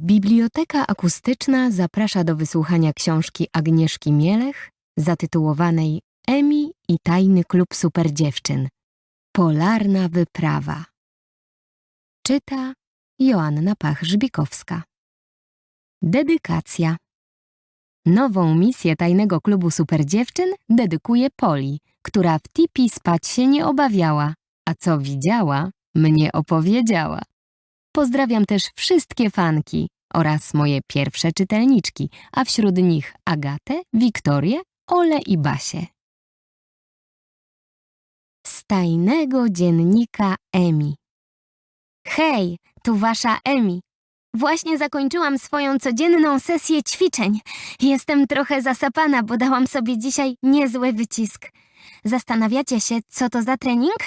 Biblioteka Akustyczna zaprasza do wysłuchania książki Agnieszki Mielech zatytułowanej Emi i tajny klub superdziewczyn. Polarna wyprawa. Czyta Joanna Pach-Żbikowska. Dedykacja. Nową misję tajnego klubu superdziewczyn dedykuje Poli, która w tipi spać się nie obawiała, a co widziała, mnie opowiedziała. Pozdrawiam też wszystkie fanki oraz moje pierwsze czytelniczki, a wśród nich Agatę, Wiktorię, Ole i Basię. Z tajnego dziennika Emi. Hej, tu wasza Emi. Właśnie zakończyłam swoją codzienną sesję ćwiczeń. Jestem trochę zasapana, bo dałam sobie dzisiaj niezły wycisk. Zastanawiacie się, co to za trening?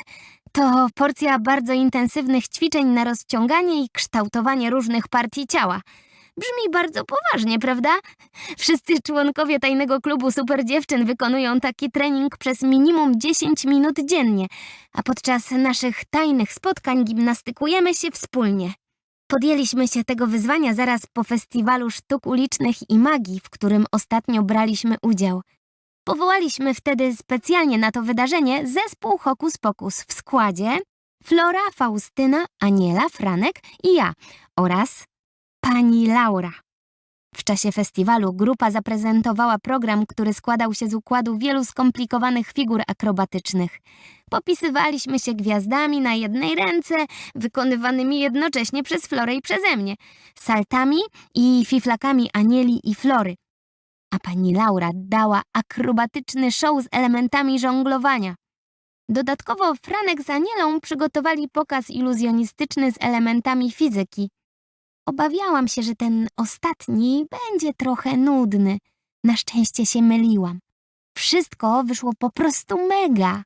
To porcja bardzo intensywnych ćwiczeń na rozciąganie i kształtowanie różnych partii ciała. Brzmi bardzo poważnie, prawda? Wszyscy członkowie tajnego klubu Super Dziewczyn wykonują taki trening przez minimum 10 minut dziennie, a podczas naszych tajnych spotkań gimnastykujemy się wspólnie. Podjęliśmy się tego wyzwania zaraz po festiwalu sztuk ulicznych i magii, w którym ostatnio braliśmy udział. Powołaliśmy wtedy specjalnie na to wydarzenie zespół Hokus Pokus w składzie Flora, Faustyna, Aniela, Franek i ja oraz pani Laura. W czasie festiwalu grupa zaprezentowała program, który składał się z układu wielu skomplikowanych figur akrobatycznych. Popisywaliśmy się gwiazdami na jednej ręce, wykonywanymi jednocześnie przez Florę i przeze mnie, saltami i fiflakami Anieli i Flory. A pani Laura dała akrobatyczny show z elementami żonglowania. Dodatkowo Franek z Anielą przygotowali pokaz iluzjonistyczny z elementami fizyki. Obawiałam się, że ten ostatni będzie trochę nudny. Na szczęście się myliłam. Wszystko wyszło po prostu mega.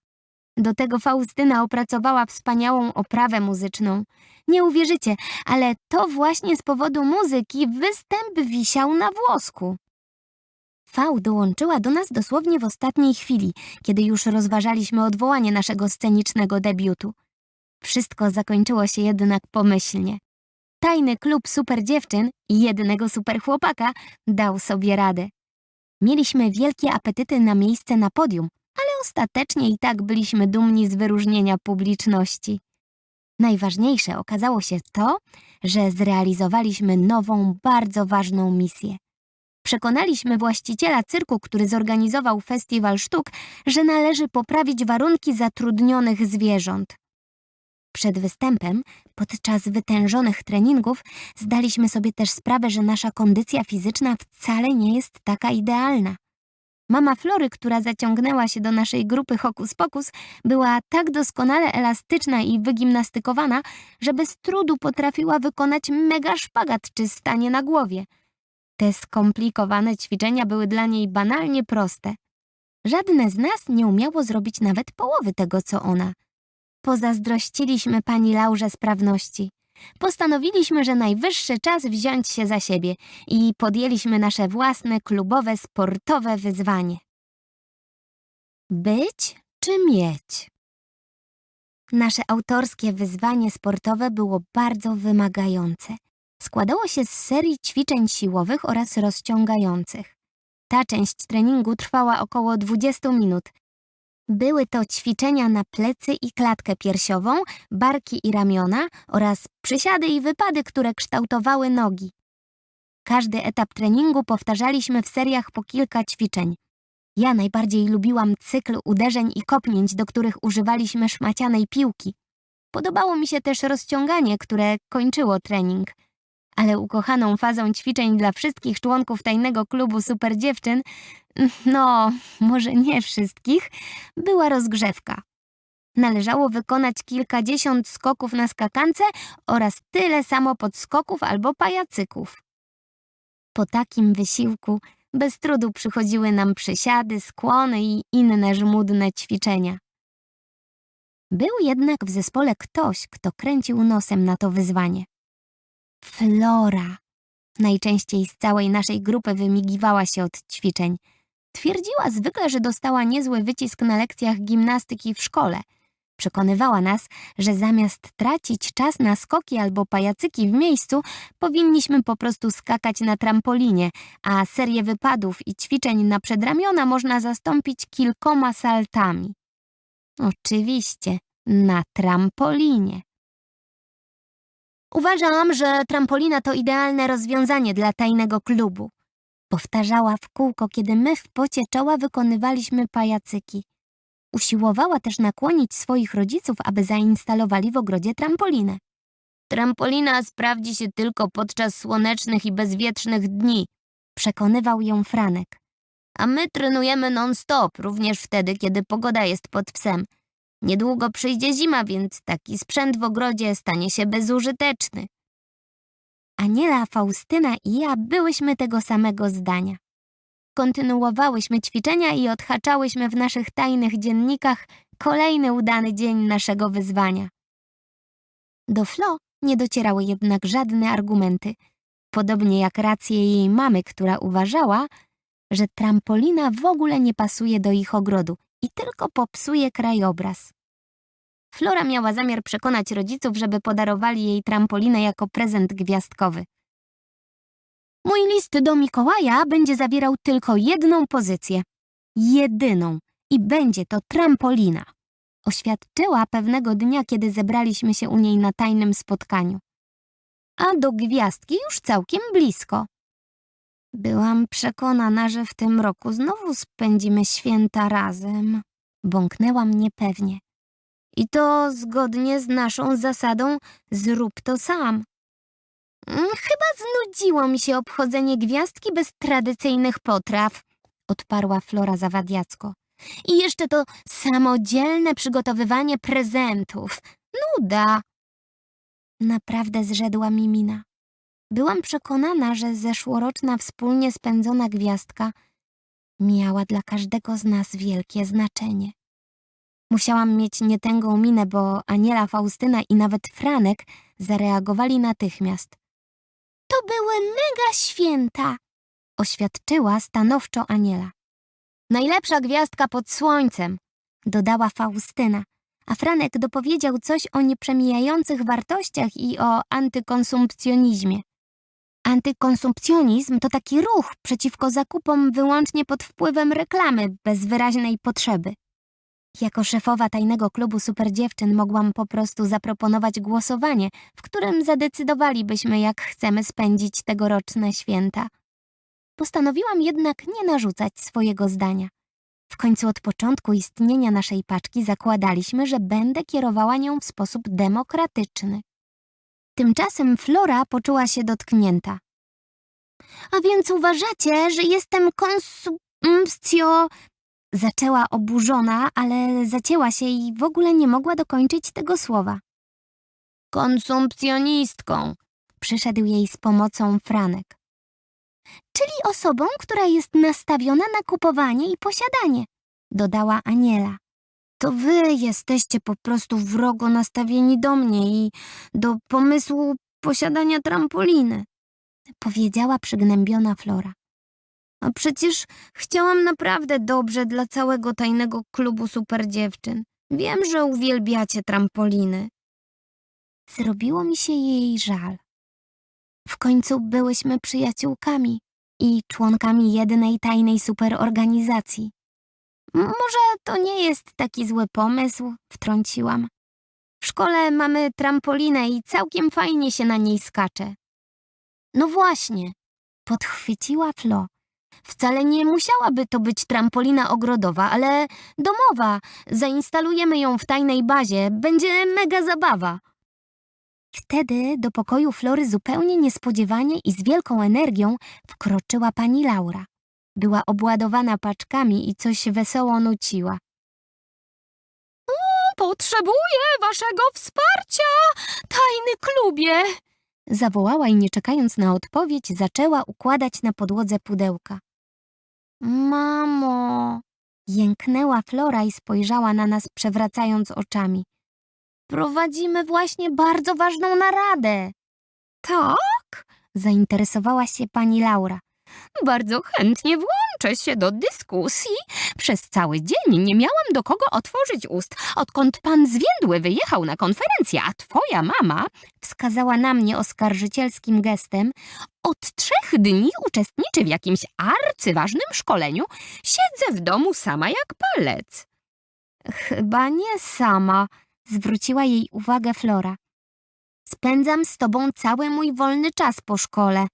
Do tego Faustyna opracowała wspaniałą oprawę muzyczną. Nie uwierzycie, ale to właśnie z powodu muzyki występ wisiał na włosku. V dołączyła do nas dosłownie w ostatniej chwili, kiedy już rozważaliśmy odwołanie naszego scenicznego debiutu. Wszystko zakończyło się jednak pomyślnie. Tajny klub super dziewczyn i jednego super chłopaka dał sobie radę. Mieliśmy wielkie apetyty na miejsce na podium, ale ostatecznie i tak byliśmy dumni z wyróżnienia publiczności. Najważniejsze okazało się to, że zrealizowaliśmy nową, bardzo ważną misję. Przekonaliśmy właściciela cyrku, który zorganizował festiwal sztuk, że należy poprawić warunki zatrudnionych zwierząt. Przed występem, podczas wytężonych treningów, zdaliśmy sobie też sprawę, że nasza kondycja fizyczna wcale nie jest taka idealna. Mama Flory, która zaciągnęła się do naszej grupy Hokus Pokus, była tak doskonale elastyczna i wygimnastykowana, że bez trudu potrafiła wykonać mega szpagat czy stanie na głowie. Te skomplikowane ćwiczenia były dla niej banalnie proste. Żadne z nas nie umiało zrobić nawet połowy tego, co ona. Pozazdrościliśmy pani Laurze sprawności. Postanowiliśmy, że najwyższy czas wziąć się za siebie i podjęliśmy nasze własne klubowe, sportowe wyzwanie. Być czy mieć? Nasze autorskie wyzwanie sportowe było bardzo wymagające. Składało się z serii ćwiczeń siłowych oraz rozciągających. Ta część treningu trwała około 20 minut. Były to ćwiczenia na plecy i klatkę piersiową, barki i ramiona oraz przysiady i wypady, które kształtowały nogi. Każdy etap treningu powtarzaliśmy w seriach po kilka ćwiczeń. Ja najbardziej lubiłam cykl uderzeń i kopnięć, do których używaliśmy szmacianej piłki. Podobało mi się też rozciąganie, które kończyło trening. Ale ukochaną fazą ćwiczeń dla wszystkich członków tajnego klubu super dziewczyn, no, może nie wszystkich, była rozgrzewka. Należało wykonać kilkadziesiąt skoków na skakance oraz tyle samo podskoków albo pajacyków. Po takim wysiłku bez trudu przychodziły nam przysiady, skłony i inne żmudne ćwiczenia. Był jednak w zespole ktoś, kto kręcił nosem na to wyzwanie. Flora. Najczęściej z całej naszej grupy wymigiwała się od ćwiczeń. Twierdziła zwykle, że dostała niezły wycisk na lekcjach gimnastyki w szkole. Przekonywała nas, że zamiast tracić czas na skoki albo pajacyki w miejscu, powinniśmy po prostu skakać na trampolinie, a serię wypadów i ćwiczeń na przedramiona można zastąpić kilkoma saltami. Oczywiście, na trampolinie. Uważam, że trampolina to idealne rozwiązanie dla tajnego klubu. Powtarzała w kółko, kiedy my w pocie czoła wykonywaliśmy pajacyki. Usiłowała też nakłonić swoich rodziców, aby zainstalowali w ogrodzie trampolinę. Trampolina sprawdzi się tylko podczas słonecznych i bezwietrznych dni, przekonywał ją Franek. A my trenujemy non-stop, również wtedy, kiedy pogoda jest pod psem. Niedługo przyjdzie zima, więc taki sprzęt w ogrodzie stanie się bezużyteczny. Aniela, Faustyna i ja byłyśmy tego samego zdania. Kontynuowałyśmy ćwiczenia i odhaczałyśmy w naszych tajnych dziennikach kolejny udany dzień naszego wyzwania. Do Flo nie docierały jednak żadne argumenty, podobnie jak racje jej mamy, która uważała, że trampolina w ogóle nie pasuje do ich ogrodu i tylko popsuje krajobraz. Flora miała zamiar przekonać rodziców, żeby podarowali jej trampolinę jako prezent gwiazdkowy. Mój list do Mikołaja będzie zawierał tylko jedną pozycję. Jedyną. I będzie to trampolina. Oświadczyła pewnego dnia, kiedy zebraliśmy się u niej na tajnym spotkaniu. A do gwiazdki już całkiem blisko. Byłam przekonana, że w tym roku znowu spędzimy święta razem. Bąknęłam niepewnie. I to zgodnie z naszą zasadą zrób to sam. Mm, Chyba znudziło mi się obchodzenie gwiazdki bez tradycyjnych potraw, odparła Flora zawadiacko. I jeszcze to samodzielne przygotowywanie prezentów. Nuda. Naprawdę zrzedła mi mina. Byłam przekonana, że zeszłoroczna wspólnie spędzona gwiazdka miała dla każdego z nas wielkie znaczenie. Musiałam mieć nietęgą minę, bo Aniela, Faustyna i nawet Franek zareagowali natychmiast. To były mega święta, oświadczyła stanowczo Aniela. Najlepsza gwiazdka pod słońcem, dodała Faustyna, a Franek dopowiedział coś o nieprzemijających wartościach i o antykonsumpcjonizmie. Antykonsumpcjonizm to taki ruch przeciwko zakupom wyłącznie pod wpływem reklamy bez wyraźnej potrzeby. Jako szefowa tajnego klubu superdziewczyn mogłam po prostu zaproponować głosowanie, w którym zadecydowalibyśmy, jak chcemy spędzić tegoroczne święta. Postanowiłam jednak nie narzucać swojego zdania. W końcu od początku istnienia naszej paczki zakładaliśmy, że będę kierowała nią w sposób demokratyczny. Tymczasem Flora poczuła się dotknięta. A więc uważacie, że jestem konsumpcjo... Zaczęła oburzona, ale zacięła się i w ogóle nie mogła dokończyć tego słowa. Konsumpcjonistką, przyszedł jej z pomocą Franek. Czyli osobą, która jest nastawiona na kupowanie i posiadanie, dodała Aniela. To wy jesteście po prostu wrogo nastawieni do mnie i do pomysłu posiadania trampoliny, powiedziała przygnębiona Flora. Przecież chciałam naprawdę dobrze dla całego tajnego klubu super dziewczyn. Wiem, że uwielbiacie trampoliny. Zrobiło mi się jej żal. W końcu byłyśmy przyjaciółkami i członkami jednej tajnej superorganizacji. Może to nie jest taki zły pomysł, wtrąciłam. W szkole mamy trampolinę i całkiem fajnie się na niej skacze. No właśnie, podchwyciła Flo. Wcale nie musiałaby to być trampolina ogrodowa, ale domowa. Zainstalujemy ją w tajnej bazie. Będzie mega zabawa. Wtedy do pokoju Flory zupełnie niespodziewanie i z wielką energią wkroczyła pani Laura. Była obładowana paczkami i coś wesoło nuciła. Potrzebuję waszego wsparcia, tajny klubie! Zawołała i nie czekając na odpowiedź, zaczęła układać na podłodze pudełka. Mamo! Jęknęła Flora i spojrzała na nas, przewracając oczami. Prowadzimy właśnie bardzo ważną naradę. Tak? Zainteresowała się pani Laura. Bardzo chętnie włączę uczę się do dyskusji. Przez cały dzień nie miałam do kogo otworzyć ust, odkąd pan Zwiędły wyjechał na konferencję, a twoja mama wskazała na mnie oskarżycielskim gestem. Od trzech dni uczestniczy w jakimś arcyważnym szkoleniu. Siedzę w domu sama jak palec. Chyba nie sama, zwróciła jej uwagę Flora. Spędzam z tobą cały mój wolny czas po szkole.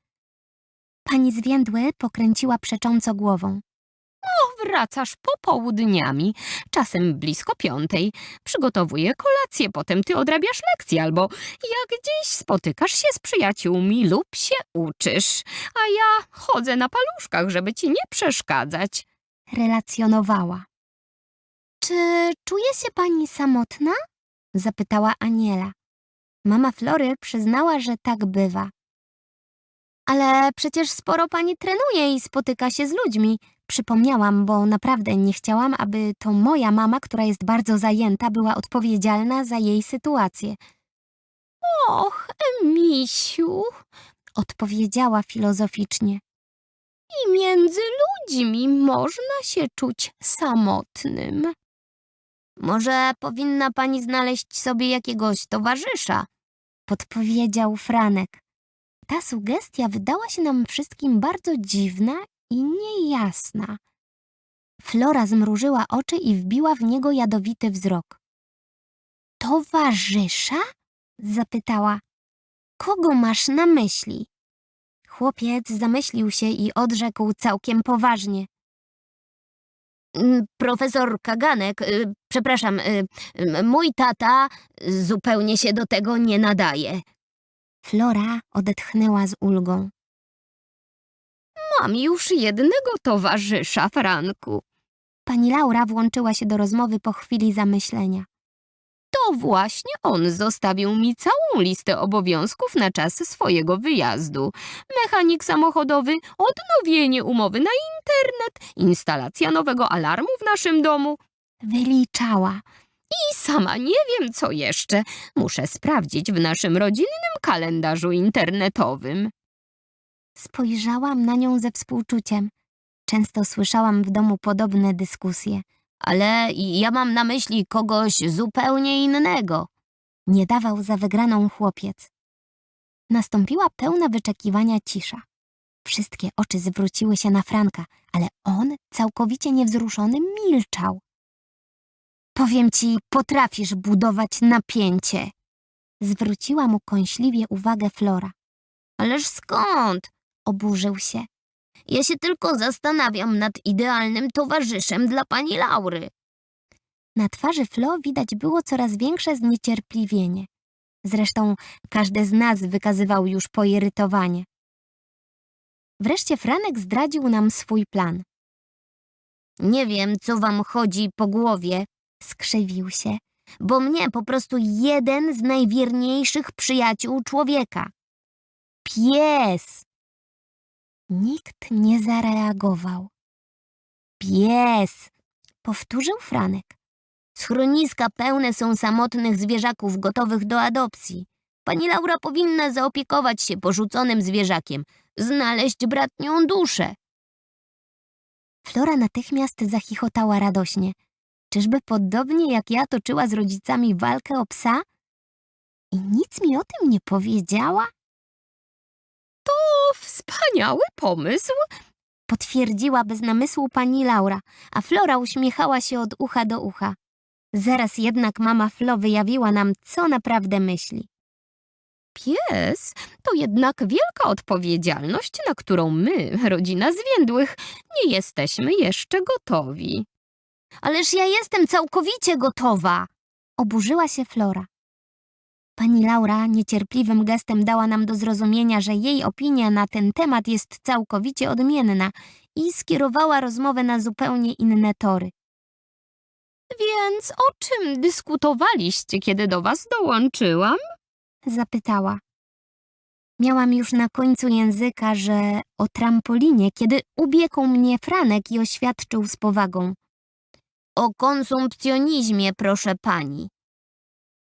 Pani Zwiędły pokręciła przecząco głową. Wracasz popołudniami, czasem blisko piątej. Przygotowuję kolację, potem ty odrabiasz lekcje albo jak gdzieś spotykasz się z przyjaciółmi lub się uczysz, a ja chodzę na paluszkach, żeby ci nie przeszkadzać. Relacjonowała. Czy czuje się pani samotna? zapytała Aniela. Mama Flory przyznała, że tak bywa. Ale przecież sporo pani trenuje i spotyka się z ludźmi. Przypomniałam, bo naprawdę nie chciałam, aby to moja mama, która jest bardzo zajęta, była odpowiedzialna za jej sytuację. Och, Emisiu, Odpowiedziała filozoficznie. i między ludźmi można się czuć samotnym. Może powinna pani znaleźć sobie jakiegoś towarzysza, podpowiedział Franek. Ta sugestia wydała się nam wszystkim bardzo dziwna i niejasna. Flora zmrużyła oczy i wbiła w niego jadowity wzrok. Towarzysza? zapytała. Kogo masz na myśli? Chłopiec zamyślił się i odrzekł całkiem poważnie. Mm, Profesor Kaganek, y, przepraszam, y, mój tata zupełnie się do tego nie nadaje. Flora odetchnęła z ulgą. Mam już jednego towarzysza, Franku. Pani Laura włączyła się do rozmowy po chwili zamyślenia. To właśnie on zostawił mi całą listę obowiązków na czas swojego wyjazdu. Mechanik samochodowy, odnowienie umowy na internet, instalacja nowego alarmu w naszym domu. Wyliczała. I sama nie wiem co jeszcze. Muszę sprawdzić w naszym rodzinnym kalendarzu internetowym. Spojrzałam na nią ze współczuciem. Często słyszałam w domu podobne dyskusje. Ale ja mam na myśli kogoś zupełnie innego. Nie dawał za wygraną chłopiec. Nastąpiła pełna wyczekiwania cisza. Wszystkie oczy zwróciły się na Franka, ale on, całkowicie niewzruszony, milczał. Powiem ci, potrafisz budować napięcie. Zwróciła mu kąśliwie uwagę Flora. Ależ skąd? Oburzył się. Ja się tylko zastanawiam nad idealnym towarzyszem dla pani Laury. Na twarzy Flo widać było coraz większe zniecierpliwienie. Zresztą każdy z nas wykazywał już poirytowanie. Wreszcie Franek zdradził nam swój plan. Nie wiem, co wam chodzi po głowie, Skrzywił się. bo mnie po prostu jeden z najwierniejszych przyjaciół człowieka. Pies! Nikt nie zareagował. Pies! Powtórzył Franek. Schroniska pełne są samotnych zwierzaków gotowych do adopcji. Pani Laura powinna zaopiekować się porzuconym zwierzakiem, znaleźć bratnią duszę. Flora natychmiast zachichotała radośnie. Czyżby podobnie jak ja toczyła z rodzicami walkę o psa? I nic mi o tym nie powiedziała? To wspaniały pomysł. Potwierdziła bez namysłu pani Laura, a Flora uśmiechała się od ucha do ucha. Zaraz jednak mama Flo wyjawiła nam, co naprawdę myśli. Pies to jednak wielka odpowiedzialność, na którą my, rodzina Zwiędłych, nie jesteśmy jeszcze gotowi. Ależ ja jestem całkowicie gotowa! Oburzyła się Flora. Pani Laura niecierpliwym gestem dała nam do zrozumienia, że jej opinia na ten temat jest całkowicie odmienna i skierowała rozmowę na zupełnie inne tory. Więc o czym dyskutowaliście, kiedy do was dołączyłam? Zapytała. Miałam już na końcu języka, że o trampolinie, kiedy ubiegł mnie Franek i oświadczył z powagą. O konsumpcjonizmie, proszę pani.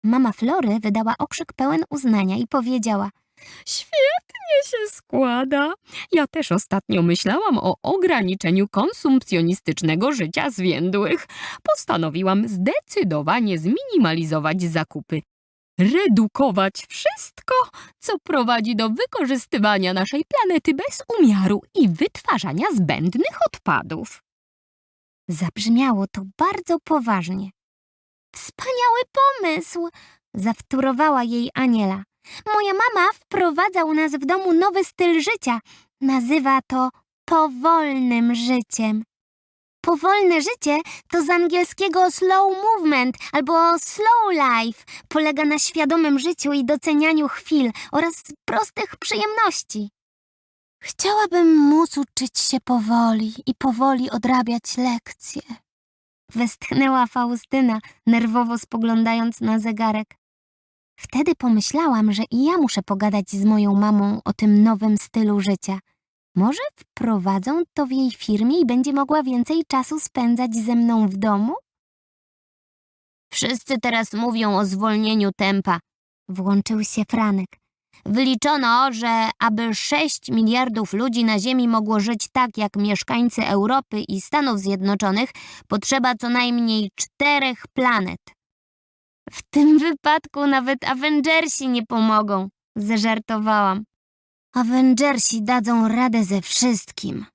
Mama Flory wydała okrzyk pełen uznania i powiedziała Świetnie się składa. Ja też ostatnio myślałam o ograniczeniu konsumpcjonistycznego życia zwiędłych. Postanowiłam zdecydowanie zminimalizować zakupy. Redukować wszystko, co prowadzi do wykorzystywania naszej planety bez umiaru i wytwarzania zbędnych odpadów. Zabrzmiało to bardzo poważnie. Wspaniały pomysł! Zawtórowała jej Aniela. Moja mama wprowadza u nas w domu nowy styl życia. Nazywa to powolnym życiem. Powolne życie to z angielskiego slow movement albo slow life. Polega na świadomym życiu i docenianiu chwil oraz prostych przyjemności. Chciałabym móc uczyć się powoli i powoli odrabiać lekcje. Westchnęła Faustyna, nerwowo spoglądając na zegarek. Wtedy pomyślałam, że i ja muszę pogadać z moją mamą o tym nowym stylu życia. Może wprowadzą to w jej firmie i będzie mogła więcej czasu spędzać ze mną w domu? Wszyscy teraz mówią o zwolnieniu tempa. Włączył się Franek. Wyliczono, że aby 6 miliardów ludzi na Ziemi mogło żyć tak jak mieszkańcy Europy i Stanów Zjednoczonych, potrzeba co najmniej czterech planet. W tym wypadku nawet Avengersi nie pomogą, zażartowałam. Avengersi dadzą radę ze wszystkim.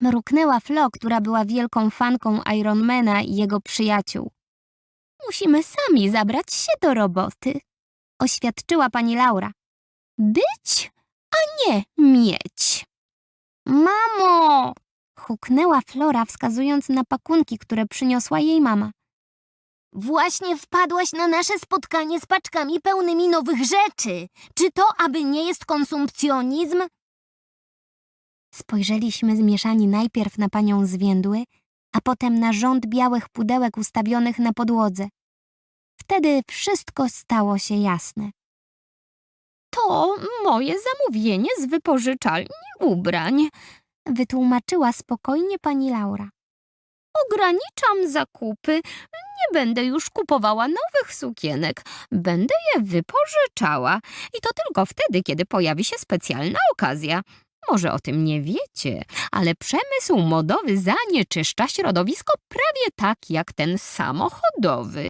Mruknęła Flo, która była wielką fanką Ironmana i jego przyjaciół. Musimy sami zabrać się do roboty, oświadczyła pani Laura. Być, a nie mieć. Mamo! huknęła Flora, wskazując na pakunki, które przyniosła jej mama. Właśnie wpadłaś na nasze spotkanie z paczkami pełnymi nowych rzeczy. Czy to aby nie jest konsumpcjonizm? Spojrzeliśmy zmieszani najpierw na panią Zwiędły, a potem na rząd białych pudełek ustawionych na podłodze. Wtedy wszystko stało się jasne. To moje zamówienie z wypożyczalni ubrań. Wytłumaczyła spokojnie pani Laura. Ograniczam zakupy. Nie będę już kupowała nowych sukienek. Będę je wypożyczała. I to tylko wtedy, kiedy pojawi się specjalna okazja. Może o tym nie wiecie, ale przemysł modowy zanieczyszcza środowisko prawie tak jak ten samochodowy.